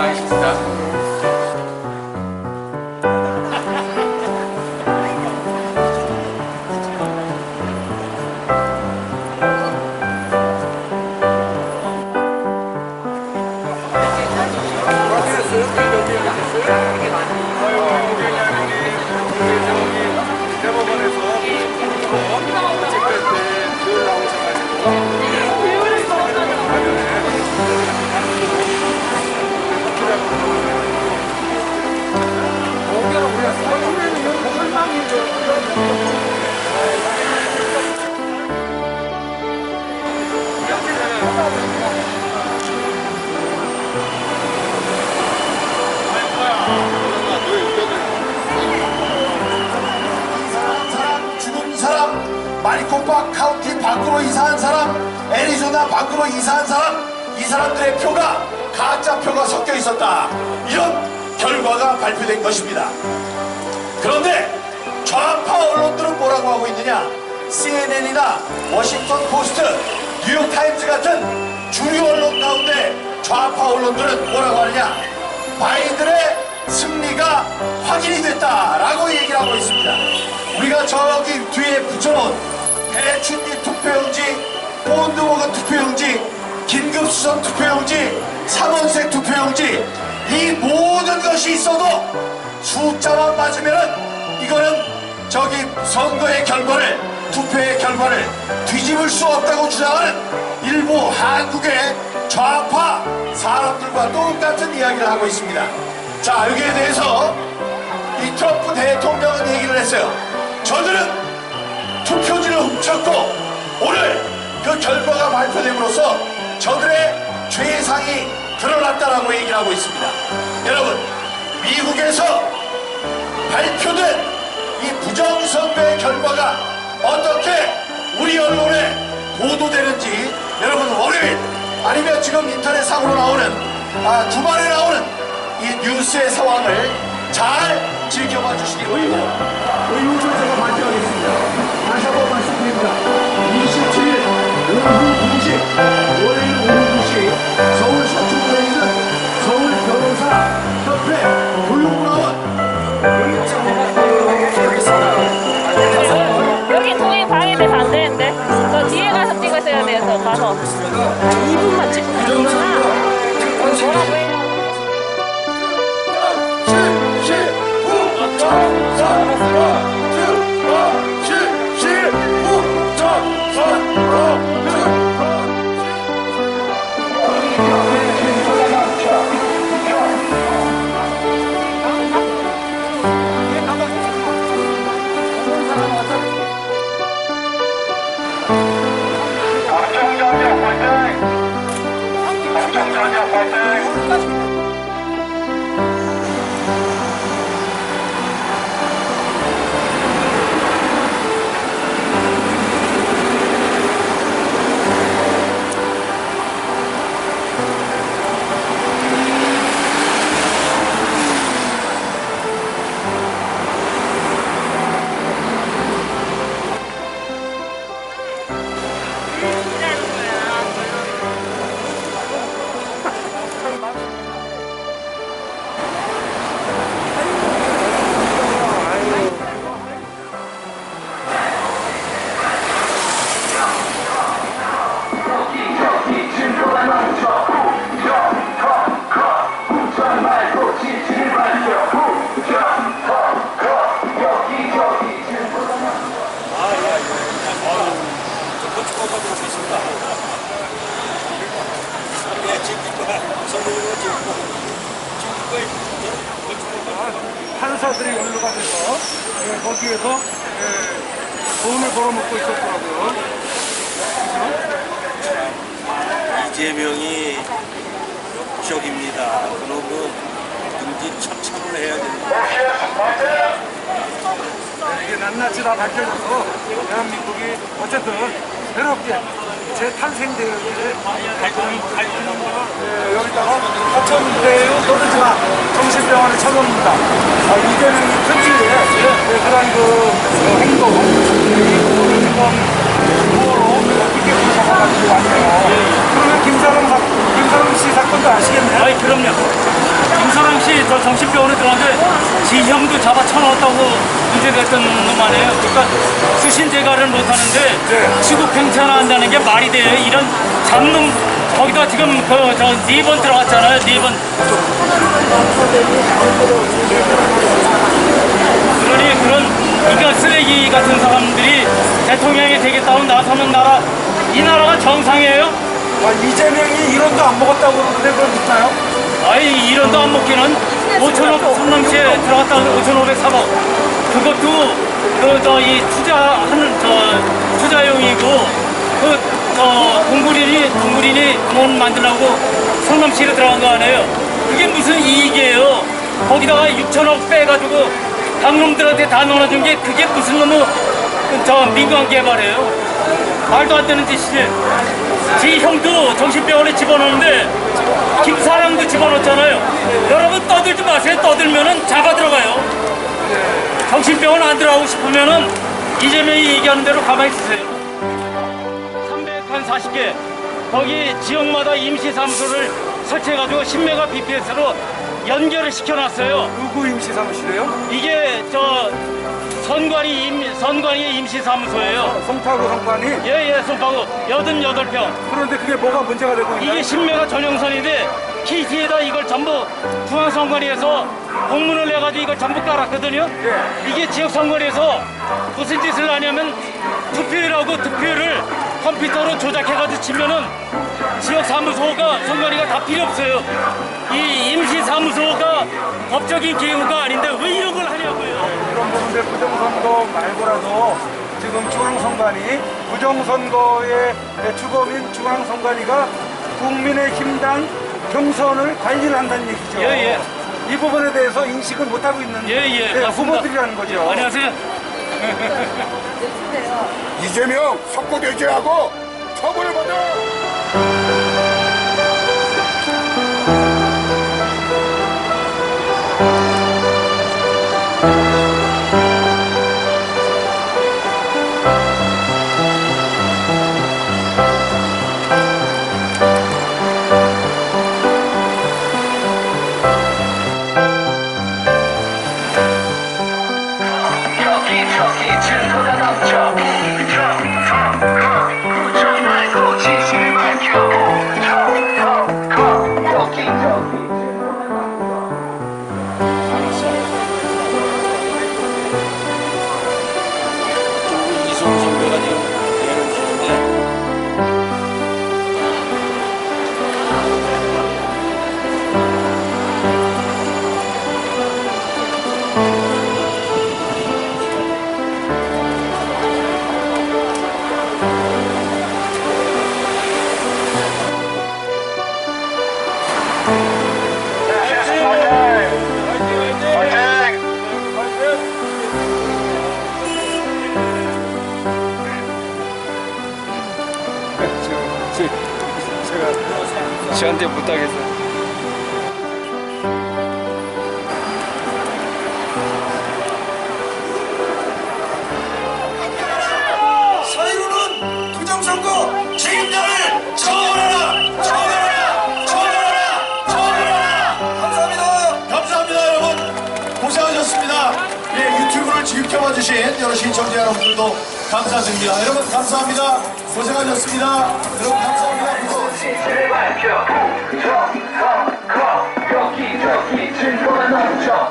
Beichten. Thank you. 마리코파 카운티 밖으로 이사한 사람, 애리조나 밖으로 이사한 사람, 이 사람들의 표가 가짜 표가 섞여 있었다. 이런 결과가 발표된 것입니다. 그런데 좌파 언론들은 뭐라고 하고 있느냐? CNN이나 워싱턴 포스트, 뉴욕 타임즈 같은 주류 언론 가운데 좌파 언론들은 뭐라고 하느냐? 바이든의 승리가 확인이 됐다라고 얘기를 하고 있습니다. 우리가 저기 뒤에 붙여놓은 배춘리 투표용지, 본드워그 투표용지, 긴급수선 투표용지, 삼원색 투표용지 이 모든 것이 있어도 숫자만 맞으면은 이거는 저기 선거의 결과를 투표의 결과를 뒤집을 수 없다고 주장하는 일부 한국의 좌파 사람들과 똑같은 이야기를 하고 있습니다. 자 여기에 대해서 이 트럼프 대통령은 얘기를 했어요. 저들은 투표지를 훔쳤고 오늘 그 결과가 발표됨으로써 저들의 죄상이 드러났다라고 얘기를 하고 있습니다. 여러분 미국에서 발표된 이 부정선거의 결과가 어떻게 우리 언론에 보도되는지 여러분 월요일 아니면 지금 인터넷 상으로 나오는 아, 주말에 나오는 이 뉴스의 상황을 잘 지켜봐 주시기 바랍니다. 의무조사가 발표하겠습니다. 다시 한 번 말씀드립니다. 27일 오후 2시, 월요일 오후 찍으셔야 돼서 가서 2분만 찍고 가는 Bye. 이재명이 역적입니다. 그놈은 등지 처참을 해야 됩니다. 이게 낱낱이 다 밝혀져서 대한민국이 어쨌든 새롭게 재탄생되는 예, 여기다가 하천대유 노르지마 정신병원에 쳐놓습니다. 아, 이재명이 특유의 예, 그런 그 어, 행동, 이 이번 9월로 이렇게 잡아가지고 왔네요. 김사람, 사- 김사람 씨 사건도 아시겠네요? 아이 그럼요. 당시 저 정신병원에 들어갔는데 지형도 잡아 쳐넣었다고 문제됐던 놈 아니에요. 그러니까 수신제가를 못하는데 취급 팽창한다는 게 말이 돼요. 이런 잡놈 거기다 지금 그 저 네 번 들어갔잖아요. 네 번. 그러니 그런 인간 쓰레기 같은 사람들이 대통령이 되겠다고 나서는 나라 이 나라가 정상이에요? 아, 이재명이 1원도 안 먹었다고 그러는데 그건 있나요? 아이 이런도 안 먹기는 5천억 성남시에 들어갔다 5,500사억 그것도 그 저 이 투자하는 저 투자용이고 그 저 동굴인이 동굴인이 돈 만들라고 성남시로 들어간 거 아니에요? 그게 무슨 이익이에요? 거기다가 6천억 빼가지고 강놈들한테 다 넣어준 게 그게 무슨 놈의 저 민간 개발이에요? 말도 안 되는 짓이지. 지 형도 정신병원에 집어넣는데 김사랑도 집어넣잖아요. 여러분 떠들지 마세요. 떠들면은 잡아 들어가요. 정신병원 안 들어가고 싶으면은 이재명이 얘기하는 대로 가만히 있으세요. 340개 거기 지역마다 임시사무소를 설치해가지고 10메가 BPS로 연결을 시켜놨어요. 누구 임시사무실이에요? 이게 저 선관위 임 선관위 임시사무소예요. 송파구 성관이? 예예 손바구 88평. 그런데 그게 뭐가 문제가 되고 있나요? 이게 10메가 전용선인데 KT에다 이걸 전부 중앙선관위에서 공문을 내가지고 이걸 전부 깔았거든요. 이게 지역선관위에서 무슨 짓을 하냐면 투표율하고 득표율을 컴퓨터로 조작해가지고 치면은 지역사무소가 선관위가 다 필요 없어요. 이 법적인 기구가 아닌데 왜 이런 걸 하냐고요. 그런 부분들 부정선거 말고라도 지금 중앙선관위 부정선거의 주범인 중앙선관위가 국민의힘당 경선을 관리를 한다는 얘기죠. 예, 이 부분에 대해서 인식을 못하고 있는 예, 예, 네, 맞습니다. 후보들이라는 거죠. 안녕하세요. 이재명 석고대죄하고 처벌을 받아. 제가 저한테 못하겠어요. 지켜봐 주신 여러 시청자 여러분들도 감사드립니다. 여러분 감사합니다. 고생하셨습니다. 여러분 감사합니다. 여기저기 즐거운 넘쳐